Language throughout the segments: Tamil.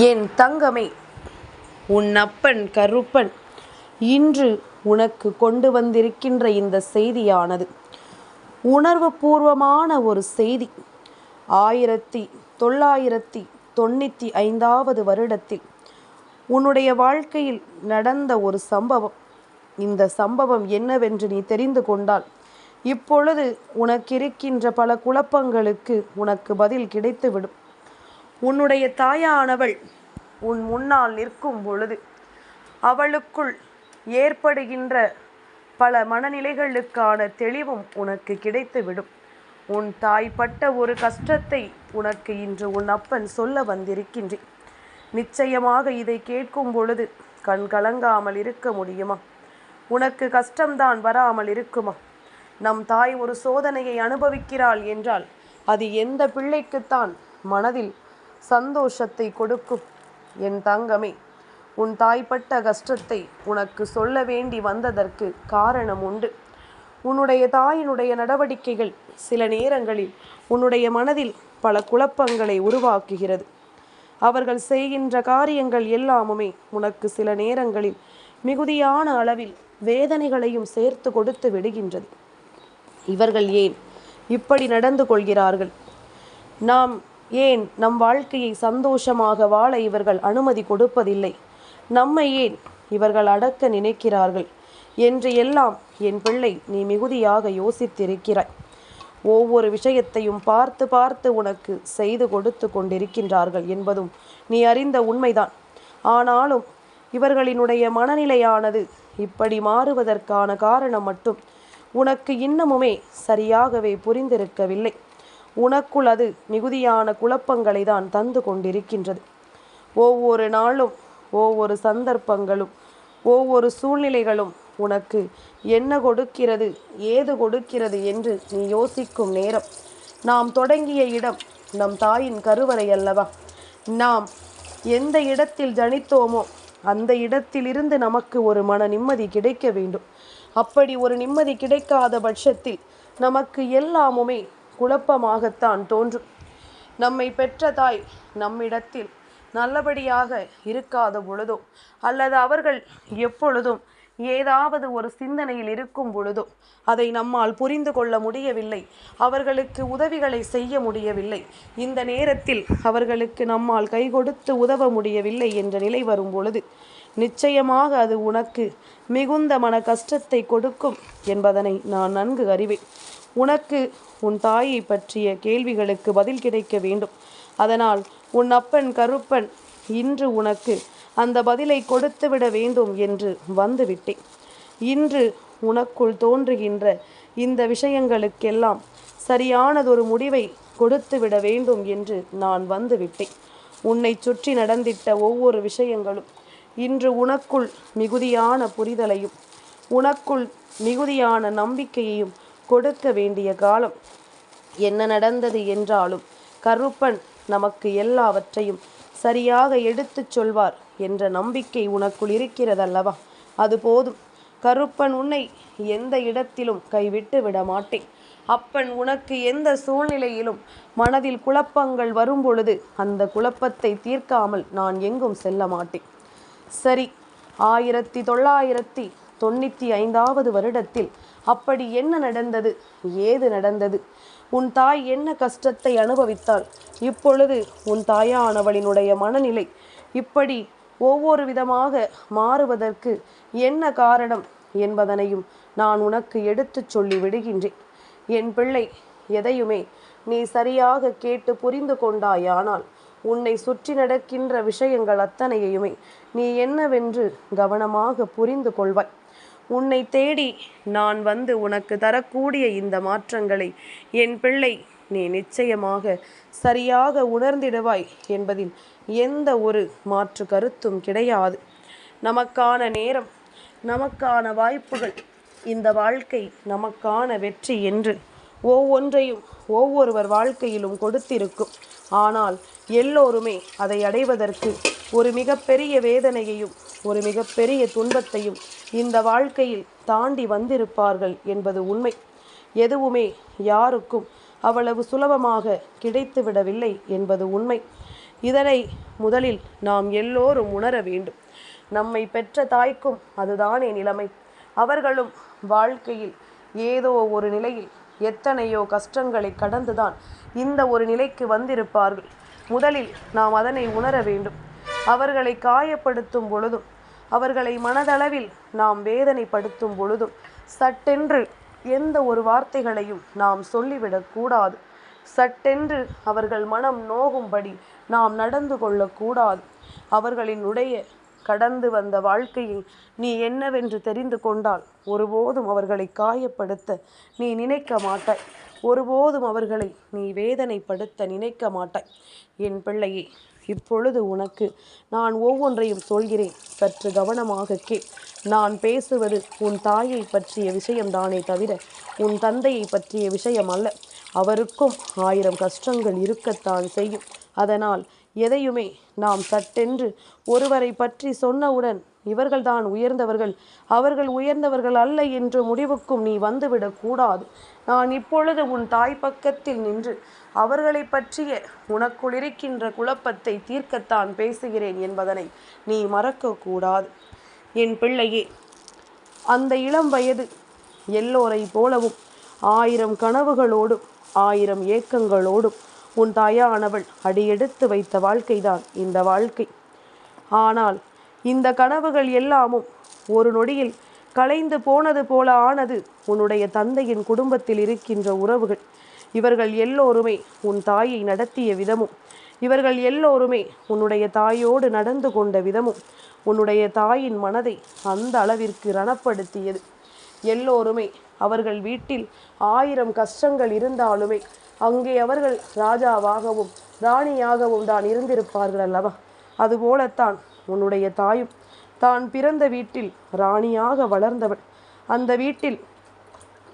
என் தங்கமே உன் அப்பன் கருப்பன் இன்று உனக்கு கொண்டு வந்திருக்கின்ற இந்த செய்தியானது. உணர்வு பூர்வமான ஒரு செய்தி. ஆயிரத்தி தொள்ளாயிரத்தி தொண்ணூற்றி ஐந்தாவது வருடத்தில் உன்னுடைய வாழ்க்கையில் நடந்த ஒரு சம்பவம். இந்த சம்பவம் என்னவென்று நீ தெரிந்து கொண்டால் இப்பொழுது உனக்கிருக்கின்ற பல குழப்பங்களுக்கு உனக்கு பதில் கிடைத்துவிடும். உன்னுடைய தாயானவள் உன் முன்னால் நிற்கும் பொழுது அவளுக்குள் ஏற்படுகின்ற பல மனநிலைகளுக்கான தெளிவும் உனக்கு கிடைத்துவிடும். உன் தாய் பட்ட ஒரு கஷ்டத்தை உனக்கு இன்று உன் அப்பன் சொல்ல வந்திருக்கின்றேன். நிச்சயமாக இதை கேட்கும் பொழுது கண் கலங்காமல் இருக்க முடியுமா? உனக்கு கஷ்டம்தான் வராமல் இருக்குமா? நம் தாய் ஒரு சோதனையை அனுபவிக்கிறாள் என்றால் அது எந்த பிள்ளைக்குத்தான் மனதில் சந்தோஷத்தை கொடுக்கும். என் தங்கமே உன் தாய்ப்பட்ட கஷ்டத்தை உனக்கு சொல்ல வேண்டி வந்ததற்கு காரணம் உண்டு. உன்னுடைய தாயினுடைய நடவடிக்கைகள் சில நேரங்களில் உன்னுடைய மனதில் பல குழப்பங்களை உருவாக்குகிறது. அவர்கள் செய்கின்ற காரியங்கள் எல்லாமுமே உனக்கு சில நேரங்களில் மிகுதியான அளவில் வேதனைகளையும் சேர்த்து கொடுத்து விடுகின்றது. இவர்கள் ஏன் இப்படி நடந்து கொள்கிறார்கள்? நாம் ஏன் நம் வாழ்க்கையை சந்தோஷமாக வாழ இவர்கள் அனுமதி கொடுப்பதில்லை? நம்மை ஏன் இவர்கள் அடக்க நினைக்கிறார்கள்? என்று எல்லாம் என் பிள்ளை நீ மிகுதியாக யோசித்திருக்கிறாய். ஒவ்வொரு விஷயத்தையும் பார்த்து பார்த்து உனக்கு செய்து கொடுத்து கொண்டிருக்கின்றார்கள் என்பதும் நீ அறிந்த உண்மைதான். ஆனாலும் இவர்களினுடைய மனநிலையானது இப்படி மாறுவதற்கான காரணம் மட்டும் உனக்கு இன்னமுமே சரியாகவே புரிந்திருக்கவில்லை. உனக்குள் அது மிகுதியான குழப்பங்களை தான் தந்து கொண்டிருக்கின்றது. ஒவ்வொரு நாளும் ஒவ்வொரு சந்தர்ப்பங்களும் ஒவ்வொரு சூழ்நிலைகளும் உனக்கு என்ன கொடுக்கிறது ஏது கொடுக்கிறது என்று நீ யோசிக்கும் நேரம். நாம் தொடங்கிய இடம் நம் தாயின் கருவறை அல்லவா? நாம் எந்த இடத்தில் ஜனித்தோமோ அந்த இடத்திலிருந்து நமக்கு ஒரு மன நிம்மதி கிடைக்க வேண்டும். அப்படி ஒரு நிம்மதி கிடைக்காத பட்சத்தில் நமக்கு எல்லாமுமே குழப்பமாகத்தான் தோன்றும். நம்மை பெற்ற தாய் நம்மிடத்தில் நல்லபடியாக இருக்காத பொழுதோ அல்லது அவர்கள் எப்பொழுதும் ஏதாவது ஒரு சிந்தனையில் இருக்கும் பொழுதோ அதை நம்மால் புரிந்து கொள்ள முடியவில்லை. அவர்களுக்கு உதவிகளை செய்ய முடியவில்லை. இந்த நேரத்தில் அவர்களுக்கு நம்மால் கை கொடுத்து உதவ முடியவில்லை என்ற நிலை வரும் பொழுது நிச்சயமாக அது உனக்கு மிகுந்த மன கஷ்டத்தை கொடுக்கும் என்பதனை நான் நன்கு அறிவேன். உனக்கு உன் தாயை பற்றிய கேள்விகளுக்கு பதில் கிடைக்க வேண்டும். அதனால் உன் அப்பன் கருப்பன் இன்று உனக்கு அந்த பதிலை கொடுத்துவிட வேண்டும் என்று வந்துவிட்டேன். இன்று உனக்குள் தோன்றுகின்ற இந்த விஷயங்களுக்கெல்லாம் சரியானதொரு முடிவை கொடுத்துவிட வேண்டும் என்று நான் வந்துவிட்டேன். உன்னை சுற்றி நடந்திட்ட ஒவ்வொரு விஷயங்களும் இன்று உனக்குள் மிகுதியான புரிதலையும் உனக்குள் மிகுதியான நம்பிக்கையையும் கொடுக்க வேண்டிய காலம். என்ன நடந்தது என்றாலும் கருப்பன் நமக்கு எல்லாவற்றையும் சரியாக எடுத்துச் சொல்வார் என்ற நம்பிக்கை உனக்குள் இருக்கிறதல்லவா? அது போதும். கருப்பன் உன்னை எந்த இடத்திலும் கைவிட்டு விட மாட்டேன். அப்பன் உனக்கு எந்த சூழ்நிலையிலும் மனதில் குழப்பங்கள் வரும் பொழுது அந்த குழப்பத்தை தீர்க்காமல் நான் எங்கும் செல்ல மாட்டேன். சரி ஆயிரத்தி தொள்ளாயிரத்தி தொண்ணூற்றி ஐந்தாவது வருடத்தில் அப்படி என்ன நடந்தது? ஏது நடந்தது? உன் தாய் என்ன கஷ்டத்தை அனுபவித்தாள்? இப்பொழுது உன் தாயானவளினுடைய மனநிலை இப்படி ஒவ்வொரு விதமாக மாறுவதற்கு என்ன காரணம் என்பதனையும் நான் உனக்கு எடுத்துச் சொல்லி விடுகின்றேன். என் பிள்ளை எதையுமே நீ சரியாக கேட்டு புரிந்து கொண்டாயானால் உன்னை சுற்றி நடக்கின்ற விஷயங்கள் அத்தனையுமே நீ என்னவென்று கவனமாக புரிந்து கொள்வாய். உன்னை தேடி நான் வந்து உனக்கு தரக்கூடிய இந்த மாற்றங்களை என் பிள்ளை நீ நிச்சயமாக சரியாக உணர்ந்திடுவாய் என்பதில் எந்த ஒரு மாற்று கருத்தும் கிடையாது. நமக்கான நேரம் நமக்கான வாய்ப்புகள் இந்த வாழ்க்கை நமக்கான வெற்றி என்று ஒவ்வொன்றையும் ஒவ்வொருவர் வாழ்க்கையிலும் கொடுத்திருக்கும். ஆனால் எல்லோருமே அதை அடைவதற்கு ஒரு மிகப்பெரிய வேதனையையும் ஒரு மிகப்பெரிய துன்பத்தையும் இந்த வாழ்க்கையில் தாண்டி வந்திருப்பார்கள் என்பது உண்மை. எதுவுமே யாருக்கும் அவ்வளவு சுலபமாக கிடைத்துவிடவில்லை என்பது உண்மை. இதனை முதலில் நாம் எல்லோரும் உணர வேண்டும். நம்மை பெற்ற தாய்க்கும் அதுதானே நிலைமை. அவர்களும் வாழ்க்கையில் ஏதோ ஒரு நிலையில் எத்தனையோ கஷ்டங்களை கடந்துதான் இந்த ஒரு நிலைக்கு வந்திருப்பார்கள். முதலில் நாம் அதனை உணர வேண்டும். அவர்களை காயப்படுத்தும் பொழுதும் அவர்களை மனதளவில் நாம் வேதனைப்படுத்தும் பொழுதும் சட்டென்று எந்த ஒரு வார்த்தைகளையும் நாம் சொல்லிவிடக் கூடாது. சட்டென்று அவர்கள் மனம் நோகும்படி நாம் நடந்து கொள்ளக்கூடாது அவர்களினுடைய கடந்து வந்த வாழ்க்கையை நீ என்னவென்று தெரிந்து கொண்டால் ஒருபோதும் அவர்களை காயப்படுத்த நீ நினைக்க மாட்டாய். ஒருபோதும் அவர்களை நீ வேதனைப்படுத்த நினைக்க மாட்டாய். என் பிள்ளையே இப்பொழுது உனக்கு நான் ஒவ்வொன்றையும் சொல்கிறேன். சற்று கவனமாக கே. நான் பேசுவது உன் தாயை பற்றிய விஷயம்தானே தவிர உன் தந்தையை பற்றிய விஷயம் அல்ல அவருக்கும் ஆயிரம் கஷ்டங்கள் இருக்கத்தான் செய்யும். அதனால் எதையுமே நாம் சட்டென்று ஒருவரை பற்றி சொன்னவுடன் இவர்கள்தான் உயர்ந்தவர்கள் அவர்கள் உயர்ந்தவர்கள் அல்ல என்று முடிவுக்கும் நீ வந்துவிடக்கூடாது. நான் இப்பொழுது உன் தாய் பக்கத்தில் நின்று அவர்களை பற்றிய உனக்குள் இருக்கின்ற குழப்பத்தை தீர்க்கத்தான் பேசுகிறேன் என்பதனை நீ மறக்கக்கூடாது. என் பிள்ளையே அந்த இளம் வயது எல்லோரை போலவும் ஆயிரம் கனவுகளோடும் ஆயிரம் ஏக்கங்களோடும் உன் தாயானவள் அடியெடுத்து வைத்த வாழ்க்கைதான் இந்த வாழ்க்கை. ஆனால் இந்த கனவுகள் எல்லாமும் ஒரு நொடியில் கலைந்து போனது போல ஆனது உன்னுடைய தந்தையின் குடும்பத்தில் இருக்கின்ற உறவுகள். இவர்கள் எல்லோருமே உன் தாயை நடத்திய விதமும் இவர்கள் எல்லோருமே உன்னுடைய தாயோடு நடந்து கொண்ட விதமும் உன்னுடைய தாயின் மனதை அந்த அளவிற்கு ரணப்படுத்தியது. எல்லோருமே அவர்கள் வீட்டில் ஆயிரம் கஷ்டங்கள் இருந்தாலுமே அங்கே அவர்கள் ராஜாவாகவும் ராணியாகவும் தான் இருந்திருப்பார்கள் அல்லவா? அதுபோலத்தான் உன்னுடைய தாயும் தான் பிறந்த வீட்டில் ராணியாக வளர்ந்தவள். அந்த வீட்டில்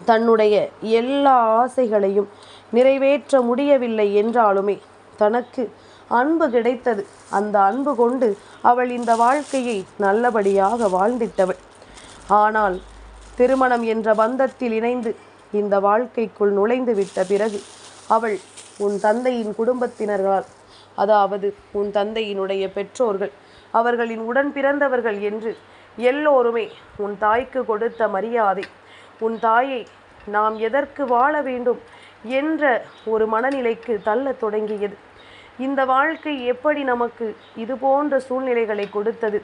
தன்னுடைய எல்லா ஆசைகளையும் நிறைவேற்ற முடியவில்லை என்றாலுமே தனக்கு அன்பு கிடைத்தது. அந்த அன்பு கொண்டு அவள் இந்த வாழ்க்கையை நல்லபடியாக வாழ்ந்திட்டவள். ஆனால் திருமணம் என்ற பந்தத்தில் இணைந்து இந்த வாழ்க்கைக்குள் நுழைந்து விட்ட பிறகு அவள் உன் தந்தையின் குடும்பத்தினர்களால் அதாவது உன் தந்தையினுடைய பெற்றோர்கள் அவர்களின் உடன் பிறந்தவர்கள் என்று எல்லோருமே உன் தாய்க்கு கொடுத்த மரியாதை உன் தாயை நாம் எதற்கு வாழ வேண்டும் என்ற ஒரு மனநிலைக்கு தள்ள தொடங்கியது. இந்த வாழ்க்கை எப்படி நமக்கு இது போன்ற சூழ்நிலைகளை கொடுத்தது?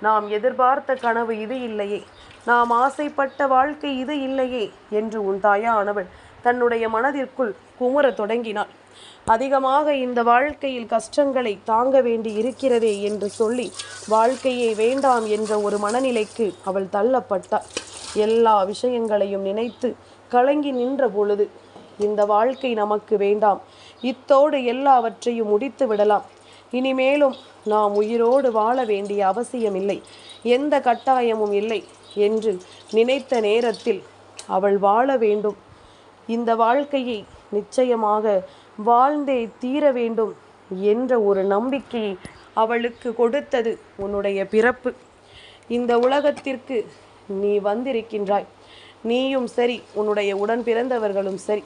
நாம் எதிர்பார்த்த கனவு இது இல்லையே. நாம் ஆசைப்பட்ட வாழ்க்கை இது இல்லையே என்று உன் தாயானவள் தன்னுடைய மனதிற்குள் குமுற தொடங்கினாள். அதிகமாக இந்த வாழ்க்கையில் கஷ்டங்களை தாங்க வேண்டி இருக்கிறதே என்று சொல்லி வாழ்க்கையை வேண்டாம் என்ற ஒரு மனநிலைக்கு அவள் தள்ளப்பட்டாள் எல்லா விஷயங்களையும் நினைத்து கலங்கி நின்ற பொழுது இந்த வாழ்க்கை நமக்கு வேண்டாம். இத்தோடு எல்லாவற்றையும் முடித்து விடலாம். இனிமேலும் நாம் உயிரோடு வாழ வேண்டிய அவசியமில்லை. எந்த கட்டாயமும் இல்லை என்று நினைத்த நேரத்தில் அவள் வாழ வேண்டும். இந்த வாழ்க்கையை நிச்சயமாக வாழ்ந்தே தீர வேண்டும் என்ற ஒரு நம்பிக்கையை அவளுக்கு கொடுத்தது உன்னுடைய பிறப்பு. இந்த உலகத்திற்கு நீ வந்திருக்கின்றாய். நீயும் சரி உன்னுடைய உடன் பிறந்தவர்களும் சரி.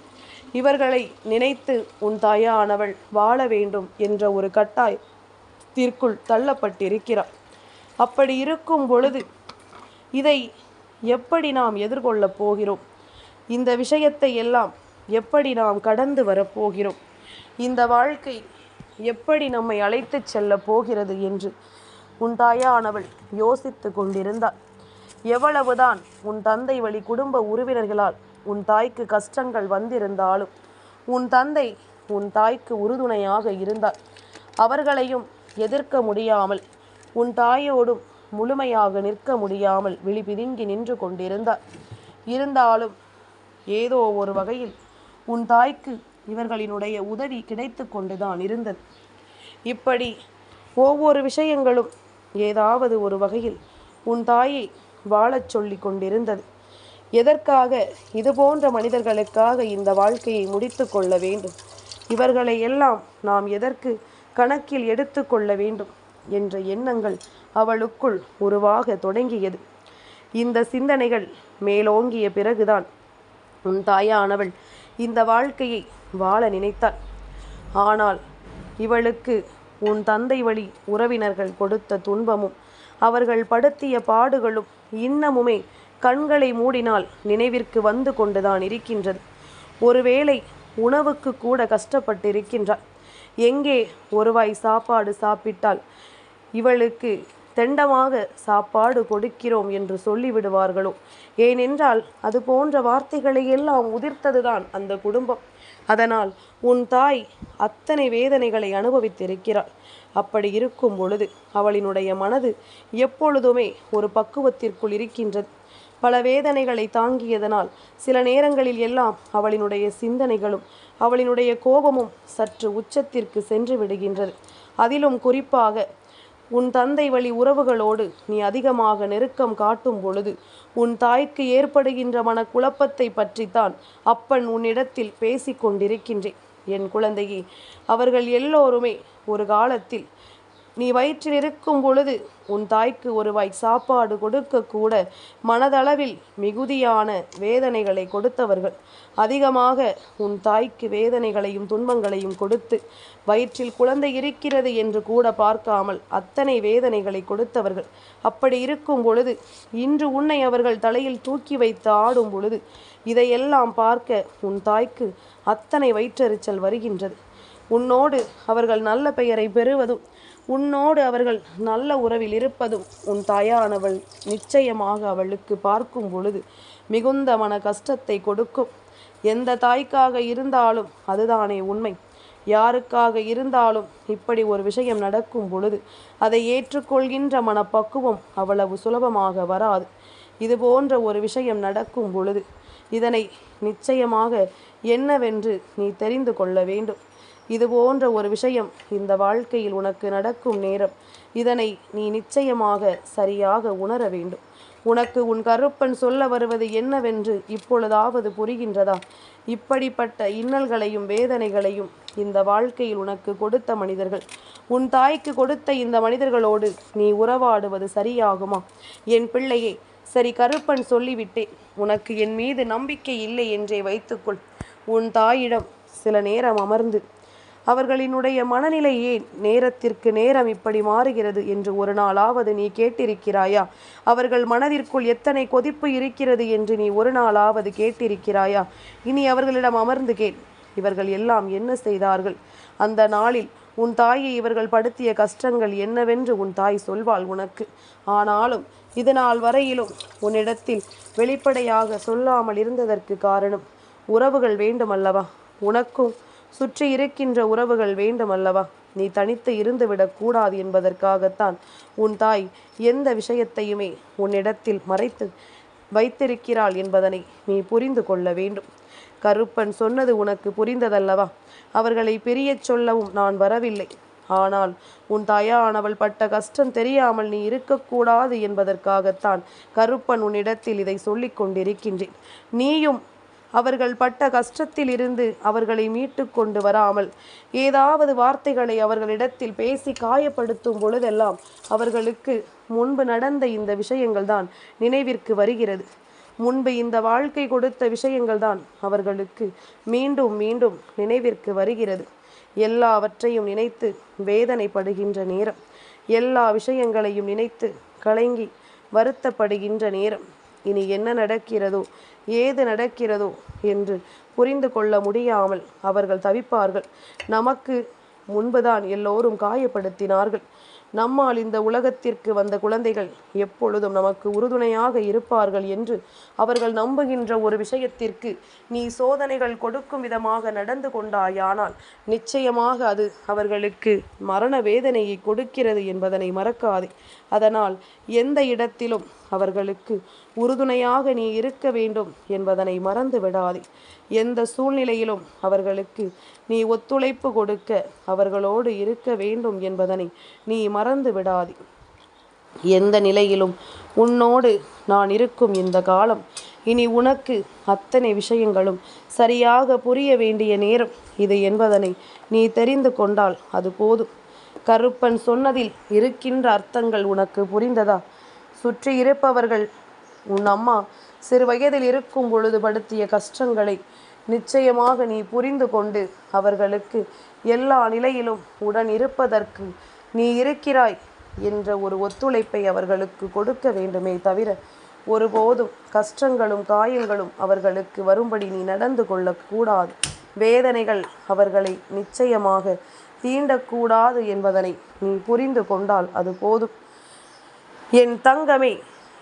இவர்களை நினைத்து உன் தாயானவள் வாழ வேண்டும் என்ற ஒரு கட்டாயத்திற்குள் தள்ளப்பட்டிருக்கிறாள். அப்படி இருக்கும் பொழுது இதை எப்படி நாம் எதிர்கொள்ளப் போகிறோம்? இந்த விஷயத்தை எல்லாம் எப்படி நாம் கடந்து வரப்போகிறோம்? இந்த வாழ்க்கை எப்படி நம்மை அழைத்து செல்ல போகிறது என்று உன் தாயானவள் யோசித்து கொண்டிருந்தாள். எவ்வளவுதான் உன் தந்தை வழி குடும்ப உறவினர்களால் உன் தாய்க்கு கஷ்டங்கள் வந்திருந்தாலும் உன் தந்தை உன் தாய்க்கு உறுதுணையாக இருந்தார். அவர்களையும் எதிர்க்க முடியாமல் உன் தாயோடும் முழுமையாக நிற்க முடியாமல் விழிபிதுங்கி நின்று கொண்டிருந்தார். இருந்தாலும் ஏதோ ஒரு வகையில் உன் தாய்க்கு இவர்களினுடைய உதவி கிடைத்து கொண்டுதான் இருந்தது. இப்படி ஒவ்வொரு விஷயங்களும் ஏதாவது ஒரு வகையில் உன் தாயை வாழச் சொல்லி கொண்டிருந்தது. எதற்காக? இது போன்ற மனிதர்களுக்காக இந்த வாழ்க்கையை முடித்து கொள்ள வேண்டும். இவர்களை எல்லாம் நாம் எதற்கு கணக்கில் எடுத்து கொள்ள வேண்டும் என்ற எண்ணங்கள் அவளுக்குள் உருவாக தொடங்கியது. இந்த சிந்தனைகள் மேலோங்கிய பிறகுதான் உன் தாயானவள் இந்த வாழ்க்கையை வாழ நினைத்தாள். ஆனால் இவளுக்கு உன் தந்தை வழி உறவினர்கள் கொடுத்த துன்பமும் அவர்கள் படுத்திய பாடுகளும் இன்னமுமே கண்களை மூடினால் நினைவிற்கு வந்து கொண்டுதான் இருக்கின்றது. ஒருவேளை உணவுக்கு கூட கஷ்டப்பட்டிருக்கின்றாள். எங்கே ஒருவாய் சாப்பாடு சாப்பிட்டால் இவளுக்கு தெண்டமாக சாப்பாடு கொடுக்கிறோம் என்று சொல்லிவிடுவார்களோ? ஏனென்றால் அது போன்ற வார்த்தைகளை எல்லாம் உதிர்த்ததுதான் அந்த குடும்பம். அதனால் உன் தாய் அத்தனை வேதனைகளை அனுபவித்திருக்கிறாள். அப்படி இருக்கும் பொழுது அவளினுடைய மனது எப்பொழுதுமே ஒரு பக்குவத்திற்குள் இருக்கின்றது. பல வேதனைகளை தாங்கியதனால் சில நேரங்களில் எல்லாம் அவளினுடைய சிந்தனைகளும் அவளினுடைய கோபமும் சற்று உச்சத்திற்கு சென்று விடுகின்றது. அதிலும் குறிப்பாக உன் தந்தை வழி உறவுகளோடு நீ அதிகமாக நெருக்கம் காட்டும் பொழுது உன் தாய்க்கு ஏற்படுகின்ற மனக்குழப்பத்தை பற்றித்தான் அப்பன் உன்னிடத்தில் பேசிக்கொண்டிருக்கின்றேன். என் குழந்தையே அவர்கள் எல்லோருமே ஒரு காலத்தில் நீ வயிற்றில் இருக்கும் பொழுது உன் தாய்க்கு ஒருவாய் சாப்பாடு கொடுக்க கூட மனதளவில் மிகுதியான வேதனைகளை கொடுத்தவர்கள். அதிகமாக உன் தாய்க்கு வேதனைகளையும் துன்பங்களையும் கொடுத்து வயிற்றில் குழந்தை இருக்கிறது என்று கூட பார்க்காமல் அத்தனை வேதனைகளை கொடுத்தவர்கள். அப்படி இருக்கும் பொழுது இன்று உன்னை அவர்கள் தலையில் தூக்கி வைத்து ஆடும் பொழுது இதையெல்லாம் பார்க்க உன் தாய்க்கு அத்தனை வயிற்றெரிச்சல் வருகின்றது. உன்னோடு அவர்கள் நல்ல பெயரை பெறுவதும் உன்னோடு அவர்கள் நல்ல உறவில் இருப்பதும் உன் தாயானவள் நிச்சயமாக அவளுக்கு பார்க்கும் பொழுது மிகுந்த மன கஷ்டத்தை கொடுக்கும். எந்த தாய்க்காக இருந்தாலும் அதுதானே உண்மை. யாருக்காக இருந்தாலும் இப்படி ஒரு விஷயம் நடக்கும் பொழுது அதை ஏற்றுக்கொள்கின்ற மனப்பக்குவம் அவ்வளவு சுலபமாக வராது. இது போன்ற ஒரு விஷயம் நடக்கும் பொழுது இதனை நிச்சயமாக என்னவென்று நீ தெரிந்து கொள்ள வேண்டும். இது போன்ற ஒரு விஷயம் இந்த வாழ்க்கையில் உனக்கு நடக்கும் நேரம். இதனை நீ நிச்சயமாக சரியாக உணர வேண்டும். உனக்கு உன் கருப்பன் சொல்ல வருவது என்னவென்று இப்பொழுதாவது புரிகின்றதா? இப்படிப்பட்ட இன்னல்களையும் வேதனைகளையும் இந்த வாழ்க்கையில் உனக்கு கொடுத்த மனிதர்கள். உன் தாய்க்கு கொடுத்த இந்த மனிதர்களோடு நீ உறவாடுவது சரியாகுமா? என் பிள்ளையே சரி கருப்பன் சொல்லிவிட்டேன். உனக்கு என் மீது நம்பிக்கை இல்லை என்றே வைத்துக்கொள். உன் தாயிடம் சில நேரம் அமர்ந்து அவர்களினுடைய மனநிலை ஏன் நேரத்திற்கு நேரம் இப்படி மாறுகிறது என்று ஒரு நாளாவது நீ கேட்டிருக்கிறாயா? அவர்கள் மனதிற்குள் எத்தனை கொதிப்பு இருக்கிறது என்று நீ ஒரு நாளாவது கேட்டிருக்கிறாயா? இனி அவர்களிடம் அமர்ந்து கேள். இவர்கள் எல்லாம் என்ன செய்தார்கள்? அந்த நாளில் உன் தாயை இவர்கள் படுத்திய கஷ்டங்கள் என்னவென்று உன் தாய் சொல்வாள் உனக்கு. ஆனாலும் இது நாள் வரையிலும் உன்னிடத்தில் வெளிப்படையாக சொல்லாமல் இருந்ததற்கு காரணம் உறவுகள் வேண்டுமல்லவா? உனக்கும் சுற்றி இருக்கின்ற உறவுகள் வேண்டும் அல்லவா நீ தனித்து இருந்துவிடக் கூடாது என்பதற்காகத்தான் உன் தாய் எந்த விஷயத்தையுமே உன்னிடத்தில் மறைத்து வைத்திருக்கிறாள் என்பதனை நீ புரிந்து கொள்ள வேண்டும். கருப்பன் சொன்னது உனக்கு புரிந்ததல்லவா? அவர்களை பிரியச் சொல்லவும் நான் வரவில்லை. ஆனால் உன் தாயானவள் பட்ட கஷ்டம் தெரியாமல் நீ இருக்கக்கூடாது என்பதற்காகத்தான் கருப்பன் உன்னிடத்தில் இதை சொல்லிக் கொண்டிருக்கின்றேன். நீயும் அவர்கள் பட்ட கஷ்டத்தில் இருந்து அவர்களை மீட்டு கொண்டு வராமல் ஏதாவது வார்த்தைகளை அவர்களிடத்தில் பேசி காயப்படுத்தும் பொழுதெல்லாம் அவர்களுக்கு முன்பு நடந்த இந்த விஷயங்கள் தான் நினைவிற்கு வருகிறது. முன்பு இந்த வாழ்க்கை கொடுத்த விஷயங்கள் தான் அவர்களுக்கு மீண்டும் மீண்டும் நினைவிற்கு வருகிறது. எல்லாவற்றையும் நினைத்து வேதனைப்படுகின்ற நேரம் எல்லா விஷயங்களையும் நினைத்து கலங்கி வருத்தப்படுகின்ற நேரம். இனி என்ன நடக்கிறதோ ஏது நடக்கிறதோ என்று புரிந்து கொள்ள முடியாமல் அவர்கள் தவிப்பார்கள். நமக்கு முன்புதான் எல்லோரும் காயப்படுத்தினார்கள். நம்மால் இந்த உலகத்திற்கு வந்த குழந்தைகள் எப்பொழுதும் நமக்கு உறுதுணையாக இருப்பார்கள் என்று அவர்கள் நம்புகின்ற ஒரு விஷயத்திற்கு நீ சோதனைகள் கொடுக்கும் விதமாக நடந்து கொண்டாயானால் நிச்சயமாக அது அவர்களுக்கு மரண வேதனையை கொடுக்கிறது என்பதனை மறக்காதே. அதனால் எந்த இடத்திலும் அவர்களுக்கு உறுதுணையாக நீ இருக்க வேண்டும் என்பதனை மறந்து விடாதே எந்த சூழ்நிலையிலும் அவர்களுக்கு நீ ஒத்துழைப்பு கொடுக்க அவர்களோடு இருக்க வேண்டும் என்பதனை நீ மறந்து விடாதே. எந்த நிலையிலும் உன்னோடு நான் இருக்கும் இந்த காலம் இனி உனக்கு அத்தனை விஷயங்களும் சரியாக புரிய வேண்டிய நேரம் இது என்பதனை நீ தெரிந்து கொண்டால் அது போதும். கருப்பன் சொன்னதில் இருக்கின்ற அர்த்தங்கள் உனக்கு புரிந்ததா? சுற்றி இருப்பவர்கள் உன் அம்மா சிறு வயதில் இருக்கும் பொழுது படுத்திய கஷ்டங்களை நிச்சயமாக நீ புரிந்து கொண்டு அவர்களுக்கு எல்லா நிலையிலும் உடன் இருப்பதற்கு நீ இருக்கிறாய் என்ற ஒரு ஒத்துழைப்பை அவர்களுக்கு கொடுக்க வேண்டுமே தவிர ஒருபோதும் கஷ்டங்களும் காயங்களும் அவர்களுக்கு வரும்படி நீ நடந்து கொள்ளக்கூடாது. வேதனைகள் அவர்களை நிச்சயமாக தீண்டக்கூடாது என்பதனை நீ புரிந்து கொண்டால் அது போதும். என் தங்கமே